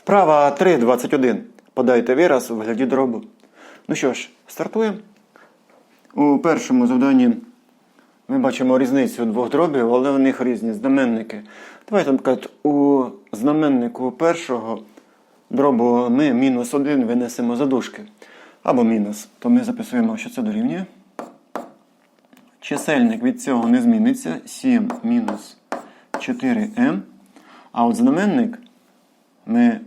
Вправа 3.21. Подайте вираз у вигляді дробу. Ну що ж, стартуємо. У першому завданні ми бачимо різницю двох дробів, але в них різні знаменники. Давайте, наприклад, у знаменнику першого дробу ми мінус 1 винесемо за дужки. Або мінус. То ми записуємо, що це дорівнює. Чисельник від цього не зміниться. 7 мінус 4m. А от знаменник ми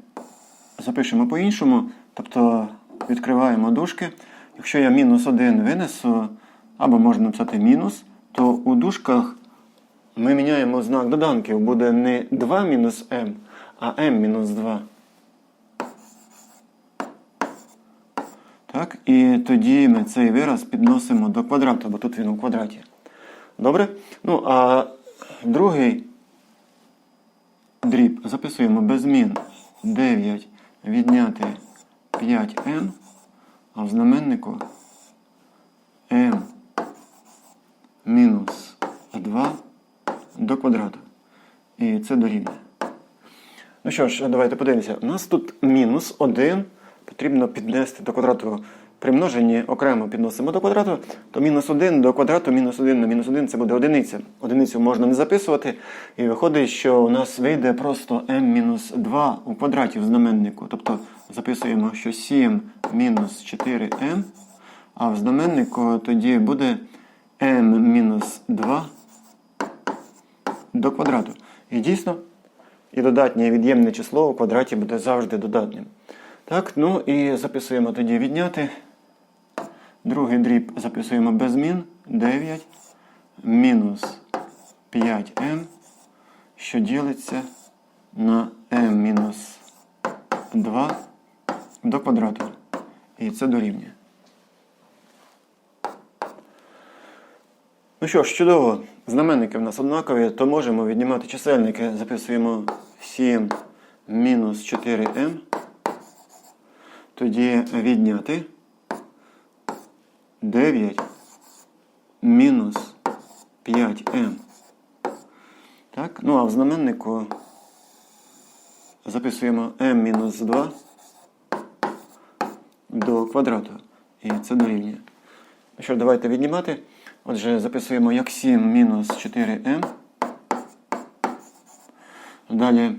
запишемо по-іншому. Тобто відкриваємо дужки. Якщо я мінус 1 винесу, або можна написати мінус, то у дужках ми міняємо знак доданків. Буде не 2 мінус m, а m мінус 2. Так, і тоді ми цей вираз підносимо до квадрату, бо тут він у квадраті. Добре? Ну, а другий дріб записуємо без змін 9 відняти 5n, а в знаменнику m мінус 2 до квадрату. І це дорівнює. Ну що ж, давайте подивимося. У нас тут мінус 1 потрібно піднести до квадрату. При множенні окремо підносимо до квадрату, то мінус 1 до квадрату, мінус 1 на мінус 1 це буде одиниця. Одиницю можна не записувати, і виходить, що у нас вийде просто m-2 у квадраті в знаменнику. Тобто записуємо, що 7 мінус 4m, а в знаменнику тоді буде m-2 до квадрату. І дійсно, і додатнє від'ємне число у квадраті буде завжди додатнім. Так, ну і записуємо тоді відняти. Другий дріб записуємо без змін. 9 мінус 5m, що ділиться на m мінус 2 до квадрату. І це дорівнює. Ну що ж, чудово, знаменники в нас однакові, то можемо віднімати чисельники. Записуємо 7 мінус 4m. Тоді відняти 9 мінус 5m. Так, ну а в знаменнику записуємо m мінус 2 до квадрату. І це дорівнює. Ну що, давайте віднімати. Отже, записуємо як 7 мінус 4m. Далі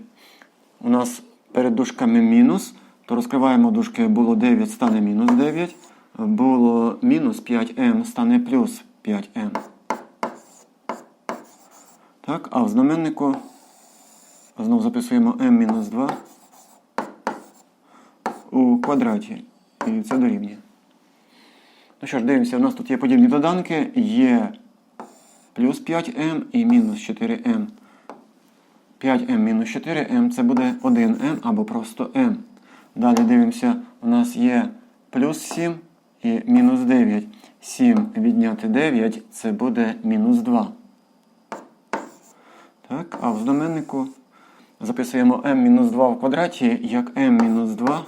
у нас перед дужками мінус, то розкриваємо дужки, було 9, стане мінус 9. Було мінус 5m, стане плюс 5m. Так, а в знаменнику знову записуємо m мінус 2 у квадраті. І це дорівнює. Ну що ж, дивимося, у нас тут є подібні доданки, є плюс 5m і мінус 4m. 5m мінус 4m це буде 1m або просто m. Далі дивимося, у нас є плюс 7 і мінус 9. 7 відняти 9 це буде мінус 2. Так, а в знаменнику записуємо m-2 в квадраті як m-2,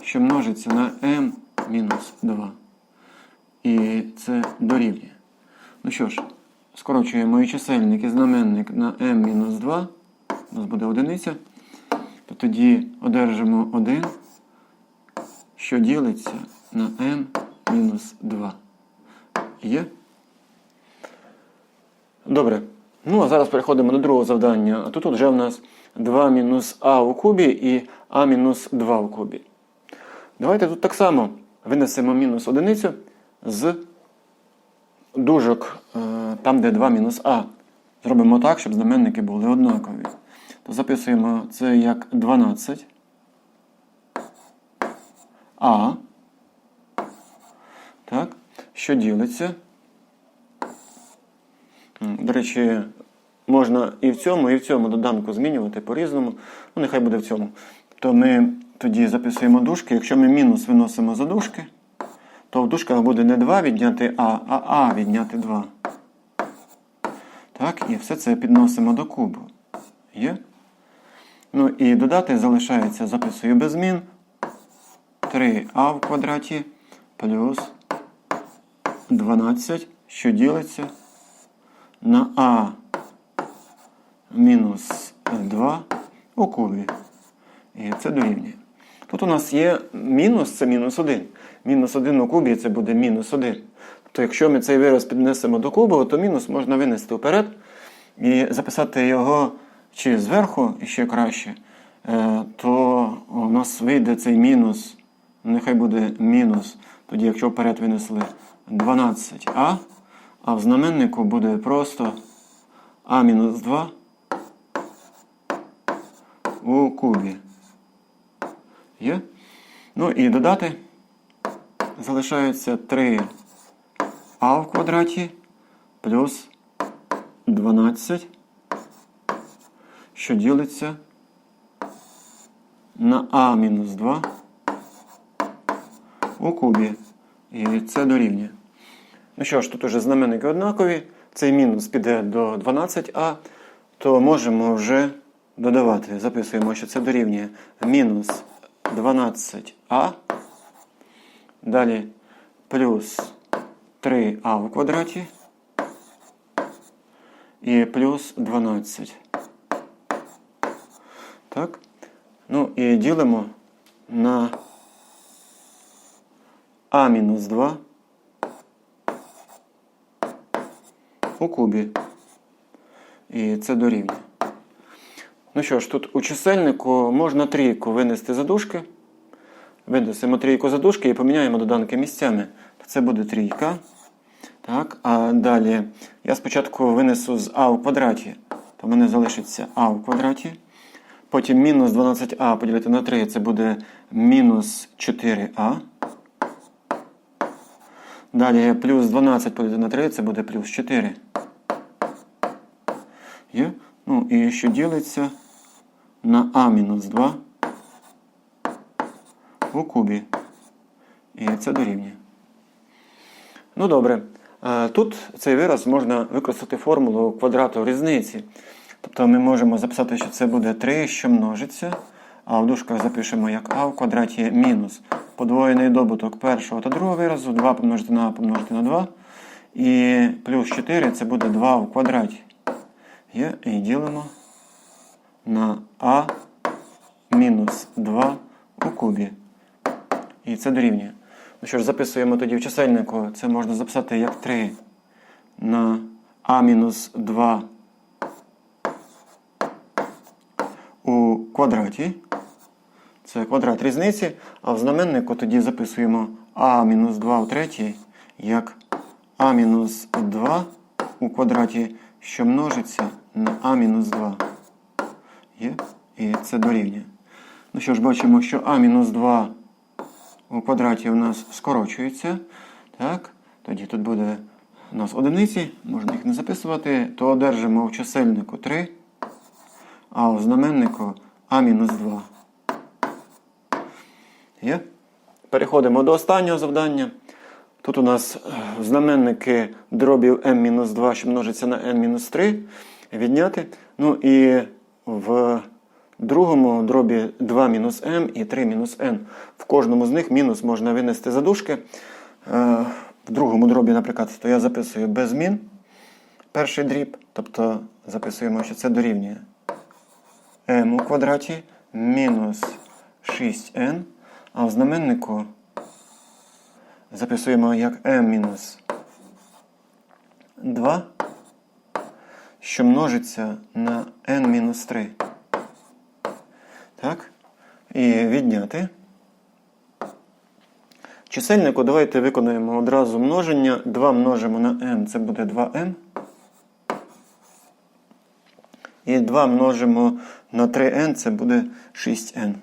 що множиться на m мінус 2. І це дорівнює. Ну що ж, скорочуємо і чисельник і знаменник на m мінус 2. У нас буде одиниця. То тоді одержимо 1, що ділиться на m мінус 2. Є? Добре. Ну, а зараз переходимо до другого завдання. А тут вже в нас 2 мінус а у кубі і а мінус 2 у кубі. Давайте тут так само винесемо мінус одиницю з дужок е, там, де 2 мінус а. Зробимо так, щоб знаменники були однакові. То записуємо це як 12. А. Так. Що ділиться? До речі, можна і в цьому, і в цьому доданку змінювати по-різному. Ну, нехай буде в цьому. То ми тоді записуємо дужки. Якщо ми мінус виносимо за дужки, то в дужках буде не 2 відняти А, а А відняти 2. Так, і все це підносимо до кубу. Є? Ну і додати залишається, записую без змін. 3а в квадраті плюс 12, що ділиться на а мінус 2 у кубі. І це дорівнює. Тут у нас є мінус, це мінус 1. Мінус 1 у кубі це буде мінус 1. Тобто, якщо ми цей вираз піднесемо до кубу, то мінус можна винести вперед і записати його чи зверху, і ще краще, е, то у нас вийде цей мінус, нехай буде мінус. Тоді, якщо вперед винесли 12а, а в знаменнику буде просто а мінус 2 у кубі. Є? Ну і додати залишається 3а в квадраті плюс 12, що ділиться на а мінус 2 у кубі. І це дорівнює. Ну що ж, тут уже знаменники однакові. Цей мінус піде до 12а, то можемо вже додавати. Записуємо, що це дорівнює мінус 12а. Далі плюс 3а в квадраті. І плюс 12. Так. Ну і ділимо на а мінус 2 у кубі. І це дорівнює. Ну що ж, тут у чисельнику можна трійку винести за дужки. Винесемо трійку за дужки і поміняємо доданки місцями. Це буде трійка. Так, а далі я спочатку винесу з а в квадраті, то в мене залишиться а в квадраті. Потім мінус 12а поділити на 3, це буде мінус 4а. Далі плюс 12 поділити на 3, це буде плюс 4. Є? Ну і що ділиться на а мінус 2 у кубі. І це дорівнює. Ну добре. Е, Тут цей вираз можна використати формулу квадрату різниці. Тобто ми можемо записати, що це буде 3, що множиться, а в дужках запишемо як а в квадраті мінус подвоєний добуток першого та другого виразу, 2 помножити на а помножити на 2. І плюс 4 це буде 2 в квадраті. І ділимо на а мінус 2 у кубі. І це дорівнює. Ну що ж, записуємо тоді в чисельнику. Це можна записати як 3 на а мінус 2 у квадраті. Це квадрат різниці. А в знаменнику тоді записуємо а мінус 2 у третій як а мінус 2 у квадраті, що множиться на а мінус 2. Є? І це дорівнює. Ну що ж, бачимо, що а мінус 2 у квадраті у нас скорочується. Так? Тоді тут буде у нас одиниці, можна їх не записувати, то одержимо в чисельнику 3, а у знаменнику а-2. Є? Переходимо до останнього завдання. Тут у нас е, знаменники дробів m-2, що множиться на n-3, відняти. Ну і в другому дробі 2-m і 3-n. В кожному з них мінус можна винести за дужки. Е, В другому дробі, наприклад, то я записую без змін перший дріб. Тобто записуємо, що це дорівнює m у квадраті мінус 6n. А в знаменнику записуємо як m мінус 2, що множиться на n мінус 3. Так? І відняти. Чисельнику давайте виконуємо одразу множення. 2 множимо на m, це буде 2m. І 2 множимо на 3n, це буде 6n.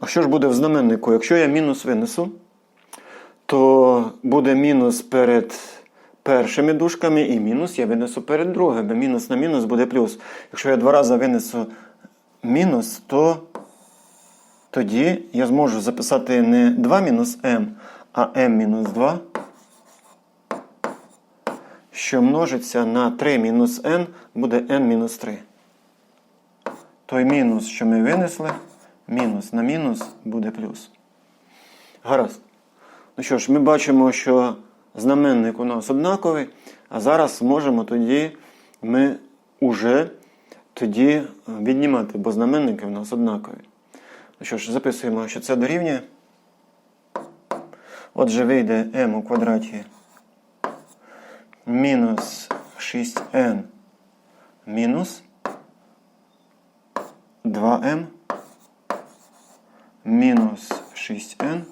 А що ж буде в знаменнику? Якщо я мінус винесу, то буде мінус перед першими дужками і мінус я винесу перед другими. Мінус на мінус буде плюс. Якщо я два рази винесу мінус, то тоді я зможу записати не 2 мінус m, а m мінус 2, що множиться на 3 мінус n, буде n мінус 3. Той мінус, що ми винесли, мінус на мінус буде плюс. Гаразд. Ну що ж, ми бачимо, що знаменник у нас однаковий, а зараз можемо тоді ми уже тоді е, віднімати, бо знаменники в нас однакові. Ну що ж, записуємо, що це дорівнює. Отже, вийде m у квадраті мінус 6n мінус 2m мінус 6n.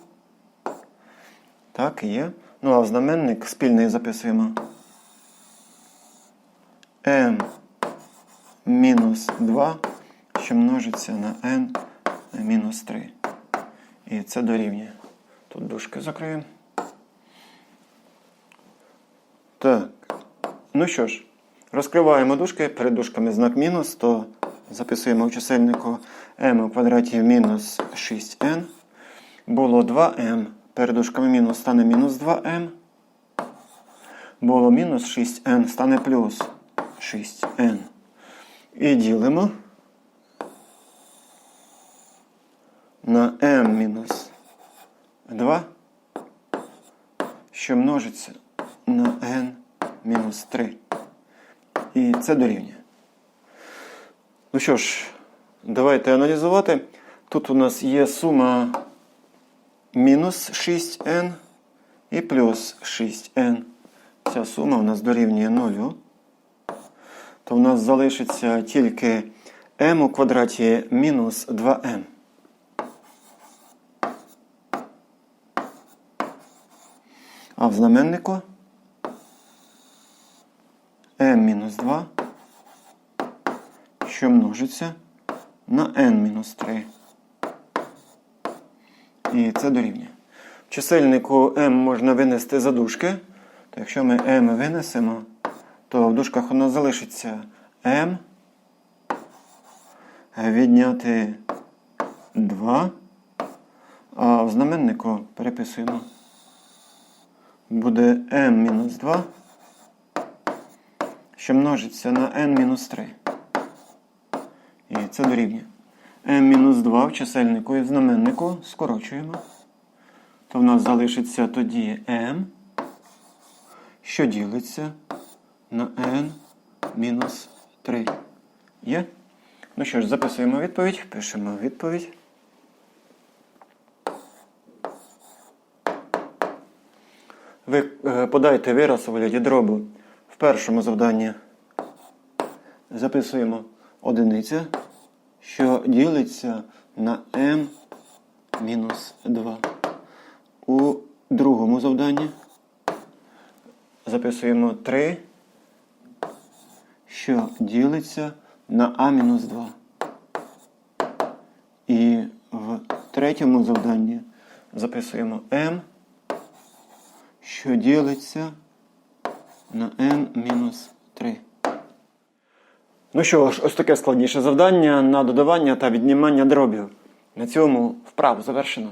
Так, є. Ну, а знаменник спільний записуємо. m мінус 2, що множиться на n мінус 3. І це дорівнює. Тут дужки закриємо. Так. Ну що ж, розкриваємо дужки, перед дужками знак мінус, то записуємо в чисельнику m у квадраті мінус 6n. Було 2m, перед дужками мінус стане мінус 2m. Було мінус 6n, стане плюс 6n. І ділимо на m мінус 2, що множиться на n мінус 3. І це дорівнює. Ну що ж, давайте аналізувати. Тут у нас є сума мінус 6n і плюс 6n. Ця сума у нас дорівнює 0. То в нас залишиться тільки m у квадраті мінус 2m. А в знаменнику m-2, що множиться на n-3. І це дорівнює. В чисельнику m можна винести за дужки. То якщо ми m винесемо, то в дужках нас залишиться m відняти 2. А в знаменнику переписуємо буде m-2, що множиться на n-3. Це дорівнює. m-2 в чисельнику і в знаменнику скорочуємо. То в нас залишиться тоді m, що ділиться на n-3. Є? Ну що ж, записуємо відповідь, пишемо відповідь. Ви е, подайте вираз у вигляді дробу. В першому завданні записуємо одиниця, що ділиться на m-2. У другому завданні записуємо 3, що ділиться на А-2. І в третьому завданні записуємо m що ділиться на n-3. Ну що ж, ось таке складніше завдання на додавання та віднімання дробів. На цьому вправу завершено.